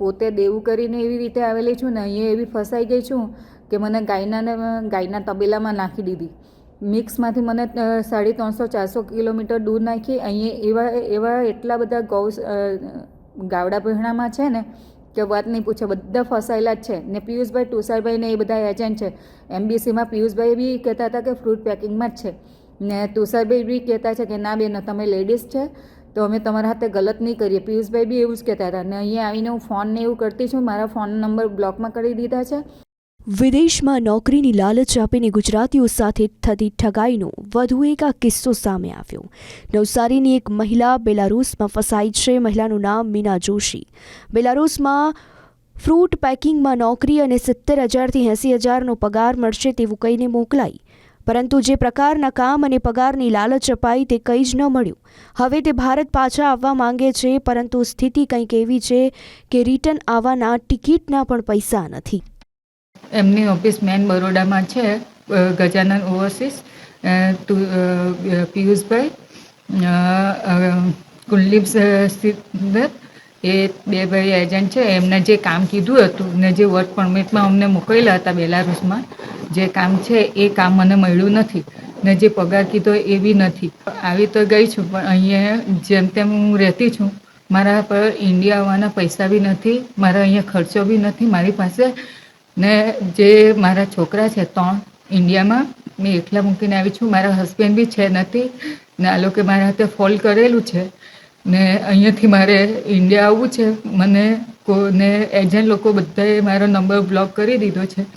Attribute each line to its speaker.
Speaker 1: પોતે દેવું કરીને એવી રીતે આવેલી છું ને અહીંયા એવી ફસાઈ ગઈ છું કે મને ગાયનાને, ગાયના તબેલામાં નાખી દીધી. મિક્સમાંથી મને સાડી ત્રણસો, ચારસો કિલોમીટર દૂર નાખી. અહીંયા એવા એવા એટલા બધા ગૌ ગાવડા પહેણામાં છે ને કે વાત નહીં પૂછે, બધા ફસાયેલા જ છે. ને પિયુષભાઈ તુષારભાઈ ને એ બધા એજન્ટ છે. એમબીસીમાં પિયુષભાઈ બી કહેતા હતા કે ફ્રૂટ પેકિંગમાં જ છે. ને તુષારભાઈ બી કહેતા છે કે, ના બેન, તમે લેડીઝ છે. તો અમે તમારા હાથે ગલત નહીં કરીએ. પિયુષભાઈ બી એવું જ કહેતા હતા. અને અહીંયા આવીને હું ફોન ને એવું કરતી છું, મારા ફોન નંબર બ્લોકમાં કરી દીધા છે.
Speaker 2: વિદેશમાં નોકરીની લાલચ આપીને ગુજરાતીઓ સાથે થતી ઠગાઈનો વધુ એક આ કિસ્સો સામે આવ્યો. નવસારીની એક મહિલા બેલારૂસમાં ફસાઈ છે. મહિલાનું નામ મીના જોશી. બેલારૂસમાં ફ્રૂટ પેકિંગમાં નોકરી અને સિત્તેર હજારથી એંસી હજારનો પગાર મળશે તેવું કહીને મોકલાઈ. પરંતુ જે પ્રકારના કામ અને પગારની લાલચ અપાઈ તે કંઈ જ ન મળ્યું. હવે તે ભારત પાછા આવવા માંગે છે, પરંતુ સ્થિતિ કંઈક એવી છે કે રિટર્ન આવવાના ટિકિટના પણ પૈસા નથી.
Speaker 1: એમની ઓફિસ મેન બરોડામાં છે ગજાનન ઓવરસીસ પિયુષભાઈ કુલદીપ સિદ્ધર એ બે ભાઈ એજન્ટ છે. એમને જે કામ કીધું હતું ને જે વર્ક પરમિટમાં અમને મોકલેલા હતા બેલારુસમાં જે કામ છે એ કામ મને મળ્યું નથી ને જે પગાર કીધો એ બી નથી. આવી તો ગઈ છું, પણ અહીંયા જેમ તેમ હું રહેતી છું, મારા પર ઇન્ડિયા આવવાના પૈસા બી નથી, મારા અહીંયા ખર્ચો બી નથી. મારી પાસે ને જે મારા છોકરા છે ત્રણ ઇન્ડિયામાં મેં એકલા મૂકીને આવી છું. મારા હસબન્ડ બી છે નથી ને આ લોકો મારા હાથે ફોલ કરેલું છે ને અહીંયાથી મારે ઇન્ડિયા આવવું છે. મને કોને એજન્ટ લોકો બધાએ મારો નંબર બ્લોક કરી દીધો છે.